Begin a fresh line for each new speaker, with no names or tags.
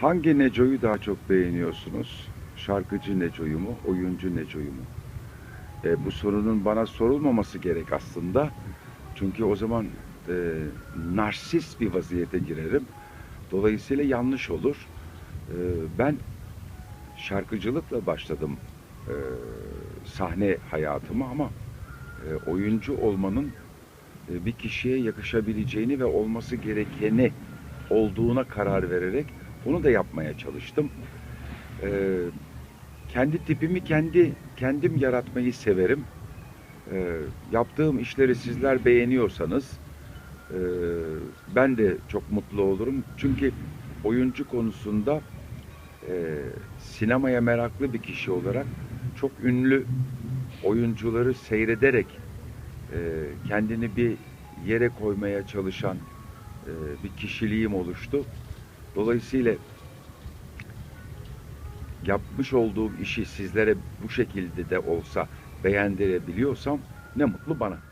Hangi Neco'yu daha çok beğeniyorsunuz? Şarkıcı Neco'yu mu, oyuncu Neco'yu mu? E, bu sorunun bana sorulmaması gerek aslında. Çünkü o zaman e, narsist bir vaziyete girerim. Dolayısıyla yanlış olur. E, ben şarkıcılıkla başladım e, sahne hayatıma ama e, oyuncu olmanın e, bir kişiye yakışabileceğini ve olması gerekeni olduğuna karar vererek onu da yapmaya çalıştım. E, kendi tipimi kendi kendim yaratmayı severim. E, yaptığım işleri sizler beğeniyorsanız e, ben de çok mutlu olurum. Çünkü oyuncu konusunda e, sinemaya meraklı bir kişi olarak çok ünlü oyuncuları seyrederek e, kendini bir yere koymaya çalışan e, bir kişiliğim oluştu. Dolayısıyla yapmış olduğum işi sizlere bu şekilde de olsa beğendirebiliyorsam ne mutlu bana.